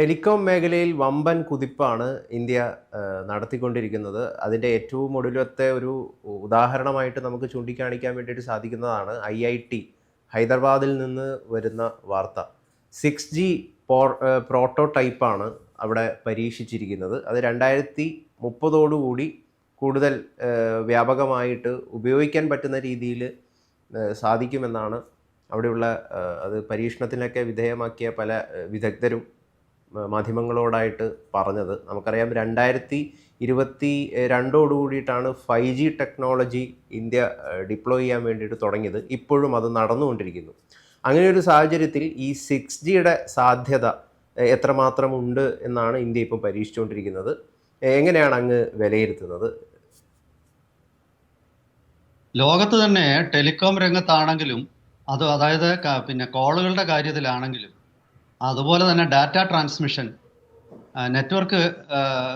Telecom മേഖലയിൽ വമ്പൻ കുതിപ്പാണ് India നടത്തിക്കൊണ്ടിരിക്കുന്നത്. അതിന്റെ ഏറ്റവും ഒടുവിലത്തെ ഒരു ഉദാഹരണമായിട്ട് നമുക്ക് ചൂണ്ടിക്കാണിക്കാൻ വേണ്ടിയിട്ട് സാധിക്കുന്നതാണ് ഐ ഐ ടി ഹൈദരാബാദിൽ നിന്ന് വരുന്ന വാർത്ത. സിക്സ് ജി പോ പ്രോട്ടോടൈപ്പാണ് അവിടെ പരീക്ഷിച്ചിരിക്കുന്നത്. അത് രണ്ടായിരത്തി മുപ്പതോടുകൂടി കൂടുതൽ വ്യാപകമായിട്ട് ഉപയോഗിക്കാൻ പറ്റുന്ന രീതിയിൽ സാധിക്കുമെന്നാണ് അവിടെയുള്ള അത് പരീക്ഷണത്തിനൊക്കെ വിധേയമാക്കിയ പല വിദഗ്ധരും മാധ്യമങ്ങളോടായിട്ട് പറഞ്ഞത്. നമുക്കറിയാം രണ്ടായിരത്തി ഇരുപത്തി രണ്ടോടു കൂടിയിട്ടാണ് five G technology India deploy ചെയ്യാൻ വേണ്ടിയിട്ട് തുടങ്ങിയത്. ഇപ്പോഴും അത് നടന്നുകൊണ്ടിരിക്കുന്നു. അങ്ങനെ ഒരു സാഹചര്യത്തിൽ ഈ സിക്സ് ജിയുടെ സാധ്യത എത്രമാത്രം ഉണ്ട് എന്നാണ് ഇന്ത്യ ഇപ്പം പരീക്ഷിച്ചുകൊണ്ടിരിക്കുന്നത്. എങ്ങനെയാണ് അങ്ങ് വിലയിരുത്തുന്നത്? ലോകത്ത് തന്നെ ടെലികോം രംഗത്താണെങ്കിലും അത് അതായത് പിന്നെ കോളുകളുടെ കാര്യത്തിലാണെങ്കിലും അതുപോലെ തന്നെ ഡാറ്റ ട്രാൻസ്മിഷൻ നെറ്റ്വർക്ക്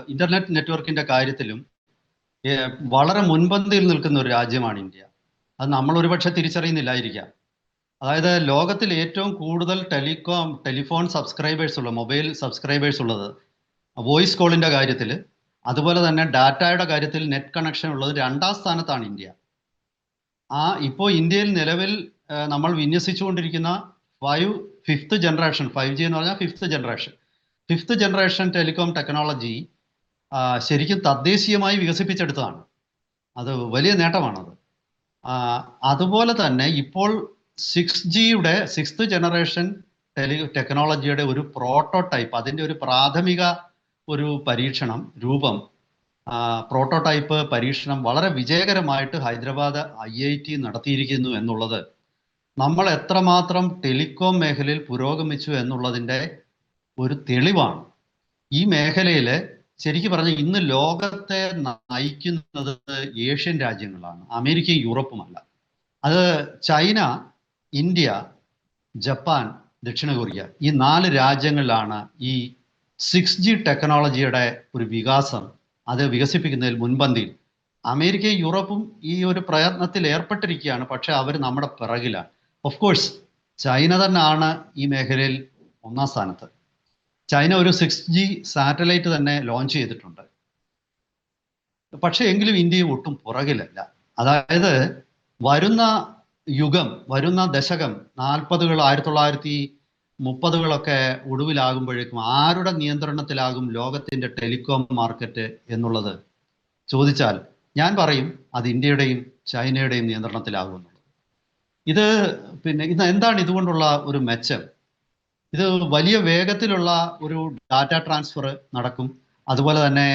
ഇന്റർനെറ്റ് നെറ്റ്വർക്കിന്റെ കാര്യത്തിലും വളരെ മുൻപന്തിയിൽ നിൽക്കുന്ന ഒരു രാജ്യമാണ് ഇന്ത്യ. അത് നമ്മൾ ഒരുപക്ഷെ തിരിച്ചറിയുന്നില്ലായിരിക്കാം. അതായത് ലോകത്തിൽ ഏറ്റവും കൂടുതൽ ടെലികോം ടെലിഫോൺ സബ്സ്ക്രൈബേഴ്സ് ഉള്ള മൊബൈൽ സബ്സ്ക്രൈബേഴ്സ് ഉള്ളത് വോയിസ് കോളിന്റെ കാര്യത്തിൽ അതുപോലെ തന്നെ ഡാറ്റയുടെ കാര്യത്തിൽ നെറ്റ് കണക്ഷൻ ഉള്ളത് രണ്ടാം സ്ഥാനത്താണ് ഇന്ത്യ. ആ ഇപ്പോൾ ഇന്ത്യയിൽ നിലവിൽ നമ്മൾ വിന്യസിച്ചുകൊണ്ടിരിക്കുന്ന five fifth generation five G എന്ന് പറഞ്ഞാൽ fifth generation fifth generation telecom technology ശരിക്കും തദ്ദേശീയമായി വികസിപ്പിച്ചെടുത്തതാണ്. അത് വലിയ നേട്ടമാണത് അതുപോലെ തന്നെ ഇപ്പോൾ സിക്സ് ജിയുടെ സിക്സ്ത് ജനറേഷൻ ടെലി ടെക്നോളജിയുടെ ഒരു പ്രോട്ടോടൈപ്പ് അതിന്റെ ഒരു പ്രാഥമിക ഒരു പരീക്ഷണം രൂപം പ്രോട്ടോടൈപ്പ് പരീക്ഷണം വളരെ വിജയകരമായിട്ട് ഹൈദരാബാദ് ഐ ഐ ടി നടത്തിയിരിക്കുന്നു എന്നുള്ളത് നമ്മൾ എത്രമാത്രം ടെലികോം മേഖലയിൽ പുരോഗമിച്ചു എന്നുള്ളതിന്റെ ഒരു തെളിവാണ്. ഈ മേഖലയിൽ ശരിക്കും പറഞ്ഞാൽ ഇന്ന് ലോകത്തെ നയിക്കുന്നത് ഏഷ്യൻ രാജ്യങ്ങളാണ്. അമേരിക്കയും യൂറോപ്പുമല്ല അത് ചൈന ഇന്ത്യ ജപ്പാൻ ദക്ഷിണ കൊറിയ ഈ നാല് രാജ്യങ്ങളിലാണ് ഈ സിക്സ് ജി ടെക്നോളജിയുടെ ഒരു വികാസം അത് വികസിപ്പിക്കുന്നതിൽ മുൻപന്തിയിൽ. അമേരിക്കയും യൂറോപ്പും ഈ ഒരു പ്രയത്നത്തിൽ ഏർപ്പെട്ടിരിക്കുകയാണ്. പക്ഷെ അവർ നമ്മുടെ പിറകിലാണ്. ഓഫ് കോഴ്സ് ചൈന തന്നെയാണ് ഈ മേഖലയിൽ ഒന്നാം സ്ഥാനത്ത്. ചൈന ഒരു സിക്സ് ജി സാറ്റലൈറ്റ് തന്നെ ലോഞ്ച് ചെയ്തിട്ടുണ്ട്. പക്ഷേ എങ്കിലും ഇന്ത്യ ഒട്ടും പുറകിലല്ല. അതായത് വരുന്ന യുഗം വരുന്ന ദശകം നാൽപ്പതുകൾ ആയിരത്തി തൊള്ളായിരത്തി മുപ്പതുകളൊക്കെ ഒടുവിലാകുമ്പോഴേക്കും ആരുടെ നിയന്ത്രണത്തിലാകും ലോകത്തിന്റെ ടെലികോം മാർക്കറ്റ് എന്നുള്ളത്? ചോദിച്ചാൽ ഞാൻ പറയും അത് ഇന്ത്യയുടെയും ചൈനയുടെയും നിയന്ത്രണത്തിലാകും എന്നുള്ളത് ഇത് പിന്നെ ഇത് എന്താണ് ഇതുകൊണ്ടുള്ള ഒരു മെച്ചം? ഇത് വലിയ വേഗത്തിലുള്ള ഒരു ഡാറ്റ ട്രാൻസ്ഫർ നടക്കും. അതുപോലെ തന്നെ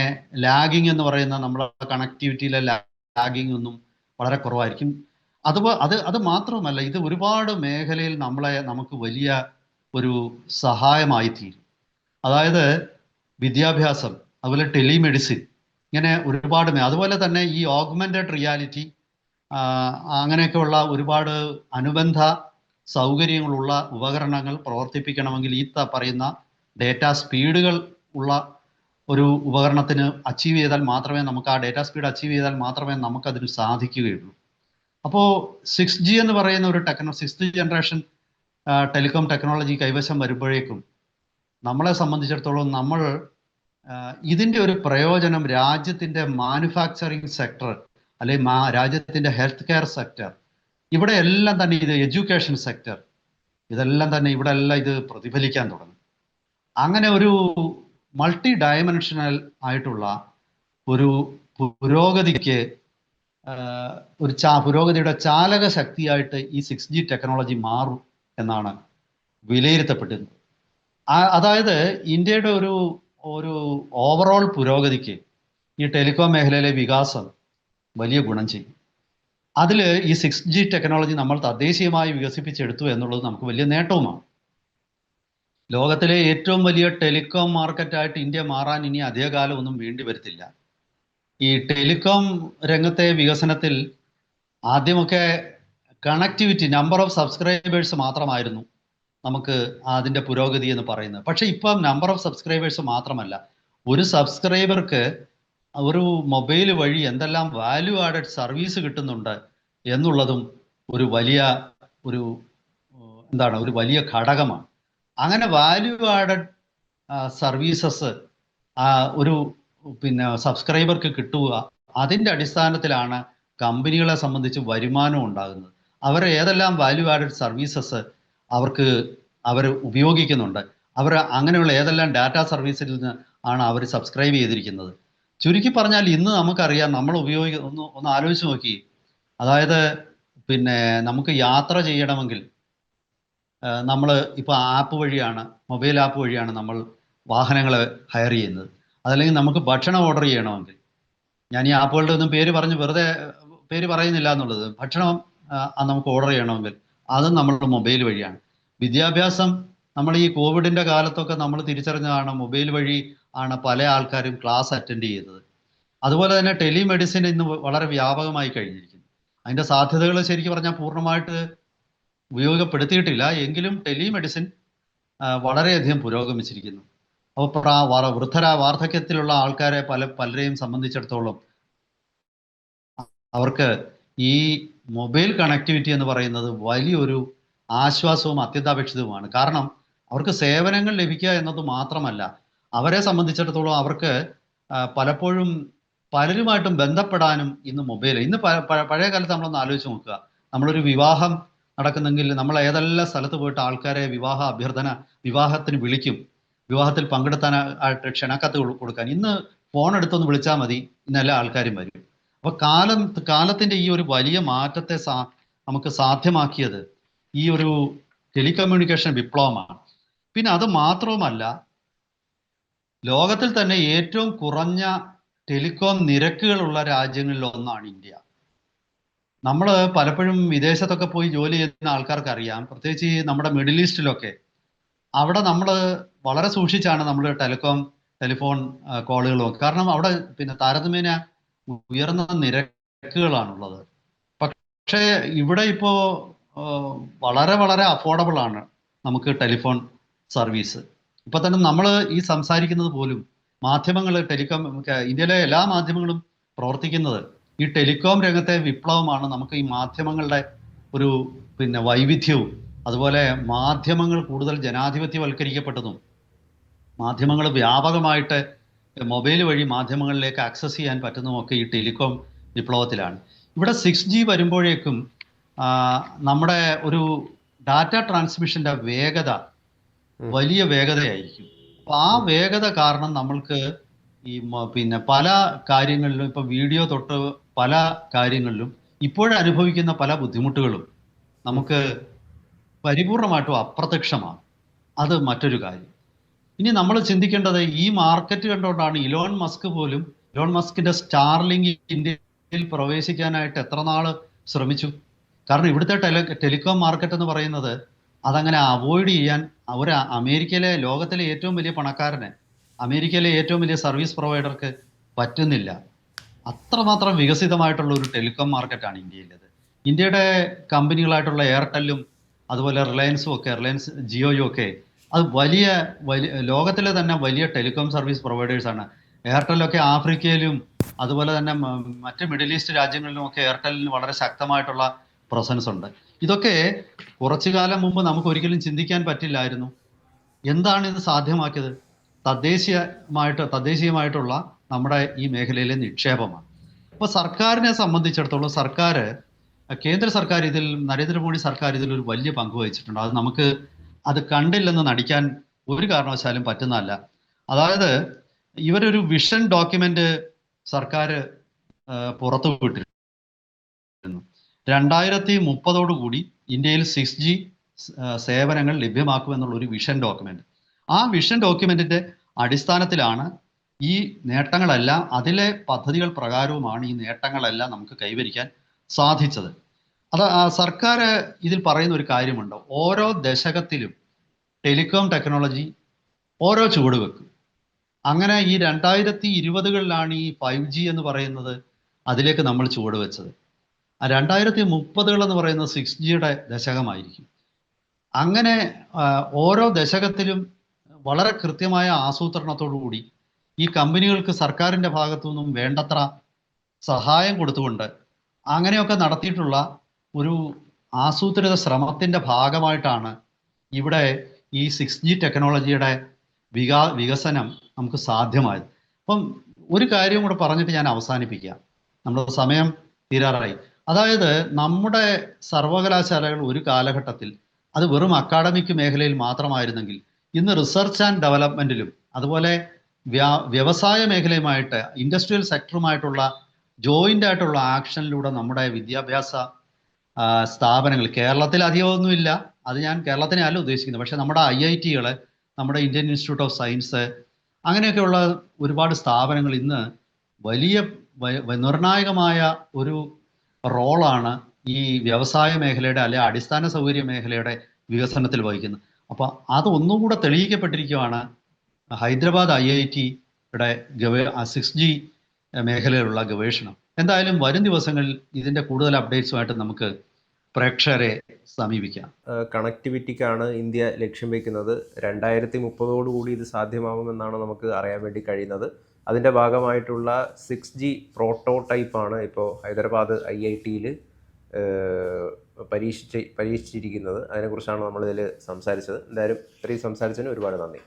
ലാഗിങ് എന്ന് പറയുന്ന നമ്മുടെ കണക്ടിവിറ്റിയിലെ ലാഗിങ് ഒന്നും വളരെ കുറവായിരിക്കും. അതുപോലെ അത് അത് മാത്രമല്ല ഇത് ഒരുപാട് മേഖലയിൽ നമ്മളെ നമുക്ക് വലിയ ഒരു സഹായമായി തീരും അതായത് വിദ്യാഭ്യാസം അതുപോലെ ടെലിമെഡിസിൻ ഇങ്ങനെ ഒരുപാട് അതുപോലെ തന്നെ ഈ ഓഗ്മെന്റഡ് റിയാലിറ്റി അങ്ങനെയൊക്കെയുള്ള ഒരുപാട് അനുബന്ധ സൗകര്യങ്ങളുള്ള ഉപകരണങ്ങൾ പ്രവർത്തിപ്പിക്കണമെങ്കിൽ ഈ പറയുന്ന ഡേറ്റ സ്പീഡുകൾ ഉള്ള ഒരു ഉപകരണത്തിന് അച്ചീവ് ചെയ്താൽ മാത്രമേ നമുക്ക് ആ ഡേറ്റ സ്പീഡ് അച്ചീവ് ചെയ്താൽ മാത്രമേ നമുക്കതിന് സാധിക്കുകയുള്ളൂ. അപ്പോൾ സിക്സ് ജി എന്ന് പറയുന്ന ഒരു techno sixth generation telecom technology കൈവശം വരുമ്പോഴേക്കും നമ്മളെ സംബന്ധിച്ചിടത്തോളം നമ്മൾ ഇതിന്റെ ഒരു പ്രയോജനം രാജ്യത്തിന്റെ മാനുഫാക്ചറിങ് സെക്ടർ അല്ലെങ്കിൽ മാ രാജ്യത്തിന്റെ ഹെൽത്ത് കെയർ സെക്ടർ ഇവിടെ എല്ലാം തന്നെ ഇത് എഡ്യൂക്കേഷൻ സെക്ടർ ഇതെല്ലാം തന്നെ ഇവിടെ എല്ലാം ഇത് പ്രതിഫലിക്കാൻ തുടങ്ങി. അങ്ങനെ ഒരു മൾട്ടി ഡയമെൻഷണൽ ആയിട്ടുള്ള ഒരു പുരോഗതിക്ക് ഒരു ചാ പുരോഗതിയുടെ ചാലക ശക്തിയായിട്ട് ഈ സിക്സ് ജി ടെക്നോളജി മാറും എന്നാണ് വിലയിരുത്തപ്പെട്ടിരുന്നത്. അതായത് ഇന്ത്യയുടെ ഒരു ഒരു ഓവറോൾ പുരോഗതിക്ക് ഈ ടെലികോം മേഖലയിലെ വികാസം വലിയ ഗുണം ചെയ്യും. അതിൽ ഈ സിക്സ് ജി ടെക്നോളജി നമ്മൾ തദ്ദേശീയമായി വികസിപ്പിച്ചെടുത്തു എന്നുള്ളത് നമുക്ക് വലിയ നേട്ടവുമാണ്. ലോകത്തിലെ ഏറ്റവും വലിയ ടെലികോം മാർക്കറ്റായിട്ട് ഇന്ത്യ മാറാൻ ഇനി അധികകാലം ഒന്നും വേണ്ടി വരത്തില്ല. ഈ ടെലികോം രംഗത്തെ വികസനത്തിൽ ആദ്യമൊക്കെ കണക്ടിവിറ്റി നമ്പർ ഓഫ് സബ്സ്ക്രൈബേഴ്സ് മാത്രമായിരുന്നു നമുക്ക് അതിന്റെ പുരോഗതി എന്ന് പറയുന്നത്. പക്ഷേ ഇപ്പം നമ്പർ ഓഫ് സബ്സ്ക്രൈബേഴ്സ് മാത്രമല്ല ഒരു സബ്സ്ക്രൈബർക്ക് ഒരു മൊബൈൽ വഴി എന്തെല്ലാം വാല്യൂ ആഡഡ് സർവീസ് കിട്ടുന്നുണ്ട് എന്നുള്ളതും ഒരു വലിയ ഒരു എന്താണ് ഒരു വലിയ ഘടകമാണ്. അങ്ങനെ വാല്യൂ ആഡഡ് സർവീസസ് ഒരു പിന്നെ സബ്സ്ക്രൈബർക്ക് കിട്ടുക അതിന്റെ അടിസ്ഥാനത്തിലാണ് കമ്പനികളെ സംബന്ധിച്ച് വരുമാനം ഉണ്ടാകുന്നത്. അവർ ഏതെല്ലാം വാല്യൂ ആഡഡ് സർവീസസ് അവർക്ക് അവർ ഉപയോഗിക്കുന്നുണ്ട്. അവർ അങ്ങനെയുള്ള ഏതെല്ലാം ഡാറ്റാ സർവീസിൽ നിന്ന് ആണ് അവർ സബ്സ്ക്രൈബ് ചെയ്തിരിക്കുന്നത്. ചുരുക്കി പറഞ്ഞാൽ ഇന്ന് നമുക്കറിയാം നമ്മൾ ഉപയോഗിക്കുന്ന ഒന്ന് ഒന്ന് ആലോചിച്ച് നോക്കി. അതായത് പിന്നെ നമുക്ക് യാത്ര ചെയ്യണമെങ്കിൽ നമ്മൾ ഇപ്പോൾ ആപ്പ് വഴിയാണ് മൊബൈൽ ആപ്പ് വഴിയാണ് നമ്മൾ വാഹനങ്ങൾ ഹയർ ചെയ്യുന്നത്. അതല്ലെങ്കിൽ നമുക്ക് ഭക്ഷണം ഓർഡർ ചെയ്യണമെങ്കിൽ. ഞാൻ ഈ ആപ്പുകളുടെ ഒന്നും പേര് പറഞ്ഞ് വെറുതെ പേര് പറയുന്നില്ല എന്നുള്ളത്. ഭക്ഷണം നമുക്ക് ഓർഡർ ചെയ്യണമെങ്കിൽ അതും നമ്മൾ മൊബൈൽ വഴിയാണ്. വിദ്യാഭ്യാസം നമ്മൾ ഈ കോവിഡിന്റെ കാലത്തൊക്കെ നമ്മൾ തിരിച്ചറിഞ്ഞതാണ് മൊബൈൽ വഴി ആണ് പല ആൾക്കാരും ക്ലാസ് അറ്റൻഡ് ചെയ്യുന്നത് അതുപോലെ തന്നെ ടെലിമെഡിസിൻ ഇന്ന് വളരെ വ്യാപകമായി കഴിഞ്ഞിരിക്കുന്നു. അതിന്റെ സാധ്യതകൾ ശരിക്കും പറഞ്ഞാൽ പൂർണമായിട്ട് ഉപയോഗപ്പെടുത്തിയിട്ടില്ല. എങ്കിലും ടെലിമെഡിസിൻ വളരെയധികം പുരോഗമിച്ചിരിക്കുന്നു. അപ്പോൾ വൃദ്ധര വാർദ്ധക്യത്തിലുള്ള ആൾക്കാരെ പല പലരെയും സംബന്ധിച്ചിടത്തോളം അവർക്ക് ഈ മൊബൈൽ കണക്ടിവിറ്റി എന്ന് പറയുന്നത് വലിയൊരു ആശ്വാസവും അത്യന്താപേക്ഷിതവുമാണ്. കാരണം അവർക്ക് സേവനങ്ങൾ ലഭിക്കുക എന്നത് മാത്രമല്ല അവരെ സംബന്ധിച്ചിടത്തോളം അവർക്ക് പലപ്പോഴും പലരുമായിട്ടും ബന്ധപ്പെടാനും ഇന്ന് മൊബൈൽ ഇന്ന് പഴയ കാലത്ത് നമ്മളൊന്ന് ആലോചിച്ച് നോക്കുക. നമ്മളൊരു വിവാഹം നടക്കുന്നെങ്കിൽ നമ്മൾ ഏതെല്ലാം സ്ഥലത്ത് പോയിട്ട് ആൾക്കാരെ വിവാഹ അഭ്യർത്ഥന വിവാഹത്തിന് വിളിക്കും. വിവാഹത്തിൽ പങ്കെടുത്താൻ ആയിട്ട് ക്ഷണക്കത്ത് കൊടു- കൊടുക്കാൻ. ഇന്ന് ഫോൺ എടുത്തൊന്ന് വിളിച്ചാൽ മതി. ഇന്ന് എല്ലാ ആൾക്കാരും വരും. അപ്പൊ കാലം കാലത്തിന്റെ ഈ ഒരു വലിയ മാറ്റത്തെ സാ നമുക്ക് സാധ്യമാക്കിയത് ഈ ഒരു ടെലികമ്മ്യൂണിക്കേഷൻ വിപ്ലവമാണ്. പിന്നെ അത് മാത്രവുമല്ല ലോകത്തിൽ തന്നെ ഏറ്റവും കുറഞ്ഞ ടെലികോം നിരക്കുകളുള്ള രാജ്യങ്ങളിൽ ഒന്നാണ് ഇന്ത്യ. നമ്മൾ പലപ്പോഴും വിദേശത്തൊക്കെ പോയി ജോലി ചെയ്യുന്ന ആൾക്കാർക്ക് അറിയാം പ്രത്യേകിച്ച് ഈ നമ്മുടെ മിഡിൽ ഈസ്റ്റിലൊക്കെ. അവിടെ നമ്മൾ വളരെ സൂക്ഷിച്ചാണ് നമ്മൾ ടെലികോം ടെലിഫോൺ കോളുകളും കാരണം അവിടെ പിന്നെ താരതമ്യേന ഉയർന്ന നിരക്കുകളാണുള്ളത്. പക്ഷേ ഇവിടെ ഇപ്പോൾ വളരെ വളരെ അഫോർഡബിൾ ആണ് നമുക്ക് ടെലിഫോൺ സർവീസ്. ഇപ്പൊ തന്നെ നമ്മൾ ഈ സംസാരിക്കുന്നത് പോലും മാധ്യമങ്ങൾ ടെലികോം ഇന്ത്യയിലെ എല്ലാ മാധ്യമങ്ങളും പ്രവർത്തിക്കുന്നത് ഈ ടെലികോം രംഗത്തെ വിപ്ലവമാണ് നമുക്ക് ഈ മാധ്യമങ്ങളുടെ ഒരു പിന്നെ വൈവിധ്യവും അതുപോലെ മാധ്യമങ്ങൾ കൂടുതൽ ജനാധിപത്യവൽക്കരിക്കപ്പെട്ടതും മാധ്യമങ്ങൾ വ്യാപകമായിട്ട് മൊബൈൽ വഴി മാധ്യമങ്ങളിലേക്ക് ആക്സസ് ചെയ്യാൻ പറ്റുന്നതുമൊക്കെ ഈ ടെലികോം വിപ്ലവത്തിലാണ് ഇവിടെ സിക്സ് ജി വരുമ്പോഴേക്കും നമ്മുടെ ഒരു ഡാറ്റ ട്രാൻസ്മിഷന്റെ വേഗത. വലിയ വേഗതയായിരിക്കും. അപ്പൊ ആ വേഗത കാരണം നമ്മൾക്ക് ഈ പിന്നെ പല കാര്യങ്ങളിലും ഇപ്പൊ വീഡിയോ തൊട്ട് പല കാര്യങ്ങളിലും ഇപ്പോഴനുഭവിക്കുന്ന പല ബുദ്ധിമുട്ടുകളും നമുക്ക് പരിപൂർണമായിട്ടും അപ്രത്യക്ഷമാണ്. അത് മറ്റൊരു കാര്യം. ഇനി നമ്മൾ ചിന്തിക്കേണ്ടത് ഈ മാർക്കറ്റ് കണ്ടുകൊണ്ടാണ് ഇലോൺ മസ്ക് പോലും ഇലോൺ മസ്കിന്റെ സ്റ്റാർലിങ്ക് ഇന്ത്യയിൽ പ്രവേശിക്കാനായിട്ട് എത്ര നാൾ ശ്രമിച്ചു? കാരണം ഇവിടുത്തെ ടെലി ടെലികോം മാർക്കറ്റ് എന്ന് പറയുന്നത് അതങ്ങനെ അവോയ്ഡ് ചെയ്യാൻ ഒരു അമേരിക്കയിലെ ലോകത്തിലെ ഏറ്റവും വലിയ പണക്കാരന് അമേരിക്കയിലെ ഏറ്റവും വലിയ സർവീസ് പ്രൊവൈഡർക്ക് പറ്റുന്നില്ല. അത്രമാത്രം വികസിതമായിട്ടുള്ള ഒരു ടെലികോം മാർക്കറ്റാണ് ഇന്ത്യയിലേത്. ഇന്ത്യയുടെ കമ്പനികളായിട്ടുള്ള എയർടെല്ലും അതുപോലെ റിലയൻസും ഒക്കെ റിലയൻസ് ജിയോയും ഒക്കെ അത് വലിയ വലിയ ലോകത്തിലെ തന്നെ വലിയ ടെലികോം സർവീസ് പ്രൊവൈഡേഴ്സാണ് എയർടെല്ലൊക്കെ ആഫ്രിക്കയിലും അതുപോലെ തന്നെ മറ്റ് മിഡിൽ ഈസ്റ്റ് രാജ്യങ്ങളിലും ഒക്കെ എയർടെല്ലിന് വളരെ ശക്തമായിട്ടുള്ള പ്രസൻസ് ഉണ്ട്. ഇതൊക്കെ കുറച്ചു കാലം മുമ്പ് നമുക്ക് ഒരിക്കലും ചിന്തിക്കാൻ പറ്റില്ലായിരുന്നു. എന്താണ് ഇത് സാധ്യമാക്കിയത്? തദ്ദേശീയമായിട്ട് തദ്ദേശീയമായിട്ടുള്ള നമ്മുടെ ഈ മേഖലയിലെ നിക്ഷേപമാണ്. അപ്പോൾ സർക്കാരിനെ സംബന്ധിച്ചിടത്തോളം സർക്കാർ കേന്ദ്ര സർക്കാർ ഇതിൽ നരേന്ദ്രമോദി സർക്കാർ ഇതിൽ ഒരു വലിയ പങ്ക് വഹിച്ചിട്ടുണ്ട്. അത് നമുക്ക് അത് കണ്ടില്ലെന്ന് നടിക്കാൻ ഒരു കാരണവശാലും പറ്റുന്നതല്ല. അതായത് ഇവരൊരു വിഷൻ ഡോക്യുമെന്റ് സർക്കാർ പുറത്തു വിട്ടിരുന്നു രണ്ടായിരത്തി മുപ്പതോടുകൂടി ഇന്ത്യയിൽ സിക്സ് ജി സേവനങ്ങൾ ലഭ്യമാക്കുമെന്നുള്ള ഒരു വിഷൻ ഡോക്യുമെന്റ് ആ വിഷൻ ഡോക്യുമെന്റിന്റെ അടിസ്ഥാനത്തിലാണ് ഈ നേട്ടങ്ങളെല്ലാം അതിലെ പദ്ധതികൾ പ്രകാരവുമാണ് ഈ നേട്ടങ്ങളെല്ലാം നമുക്ക് കൈവരിക്കാൻ സാധിച്ചത്. അത് സർക്കാർ ഇതിൽ പറയുന്ന ഒരു കാര്യമുണ്ട്. ഓരോ ദശകത്തിലും ടെലികോം ടെക്നോളജി ഓരോ ചുവട് വെക്കും. അങ്ങനെ ഈ രണ്ടായിരത്തി ഇരുപതുകളിലാണ് ഈ ഫൈവ് ജി എന്ന് പറയുന്നത് അതിലേക്ക് നമ്മൾ ചുവട് വെച്ചത്. രണ്ടായിരത്തി മുപ്പതുകൾ എന്ന് പറയുന്നത് സിക്സ് ജിയുടെ ദശകമായിരിക്കും. അങ്ങനെ ഓരോ ദശകത്തിലും വളരെ കൃത്യമായ ആസൂത്രണത്തോടു കൂടി ഈ കമ്പനികൾക്ക് സർക്കാരിന്റെ ഭാഗത്തു നിന്നും വേണ്ടത്ര സഹായം കൊടുത്തുകൊണ്ട് അങ്ങനെയൊക്കെ നടത്തിയിട്ടുള്ള ഒരു ആസൂത്രിത ശ്രമത്തിന്റെ ഭാഗമായിട്ടാണ് ഇവിടെ ഈ സിക്സ് ജി ടെക്നോളജിയുടെ വികാ വികസനം നമുക്ക് സാധ്യമായത്. അപ്പം ഒരു കാര്യം കൂടെ പറഞ്ഞിട്ട് ഞാൻ അവസാനിപ്പിക്കാം. നമ്മുടെ സമയം തീരാറായി. അതായത് നമ്മുടെ സർവകലാശാലകൾ ഒരു കാലഘട്ടത്തിൽ അത് വെറും അക്കാഡമിക് മേഖലയിൽ മാത്രമായിരുന്നെങ്കിൽ ഇന്ന് റിസർച്ച് ആൻഡ് ഡെവലപ്മെന്റിലും അതുപോലെ വ്യാ- വ്യവസായ മേഖലയുമായിട്ട് ഇൻഡസ്ട്രിയൽ സെക്ടറുമായിട്ടുള്ള ജോയിന്റ് ആയിട്ടുള്ള ആക്ഷനിലൂടെ നമ്മുടെ വിദ്യാഭ്യാസ സ്ഥാപനങ്ങൾ കേരളത്തിൽ അധികമൊന്നുമില്ല. അത് ഞാൻ കേരളത്തിനെ അല്ല ഉദ്ദേശിക്കുന്നത്. പക്ഷേ നമ്മുടെ ഐ ഐ ടികൾ നമ്മുടെ ഇന്ത്യൻ ഇൻസ്റ്റിറ്റ്യൂട്ട് ഓഫ് സയൻസ് അങ്ങനെയൊക്കെയുള്ള ഒരുപാട് സ്ഥാപനങ്ങൾ ഇന്ന് വലിയ നിർണായകമായ ഒരു റോളാണ് ഈ വ്യവസായ മേഖലയുടെ അല്ലെ അടിസ്ഥാന സൗകര്യ മേഖലയുടെ വികസനത്തിൽ വഹിക്കുന്നത്. അപ്പോൾ അത് ഒന്നുകൂടെ തെളിയിക്കപ്പെട്ടിരിക്കുകയാണ് ഹൈദരാബാദ് ഐ ഐ ടിയുടെ ഗവേ സിക്സ് ജി മേഖലയിലുള്ള ഗവേഷണം. എന്തായാലും വരും ദിവസങ്ങളിൽ ഇതിന്റെ കൂടുതൽ അപ്ഡേറ്റ്സുമായിട്ട് നമുക്ക് പ്രേക്ഷകരെ സമീപിക്കാം. കണക്ടിവിറ്റിക്കാണ് ഇന്ത്യ ലക്ഷ്യം വെക്കുന്നത്. രണ്ടായിരത്തി മുപ്പതോടുകൂടി ഇത് സാധ്യമാകുമെന്നാണ് നമുക്ക് അറിയാൻ വേണ്ടി കഴിയുന്നത്. അതിന്റെ ഭാഗമായിട്ടുള്ള സിക്സ് ജി പ്രോട്ടോടൈപ്പാണ് ഇപ്പോൾ ഹൈദരാബാദ് ഐ ഐ ടിയിൽ പരീക്ഷിച്ച് പരീക്ഷിച്ചിരിക്കുന്നത്. അതിനെക്കുറിച്ചാണ് നമ്മളിതിൽ സംസാരിച്ചത്. എന്തായാലും ഇത്രയും സംസാരിച്ചതിന് ഒരുപാട് നന്ദി.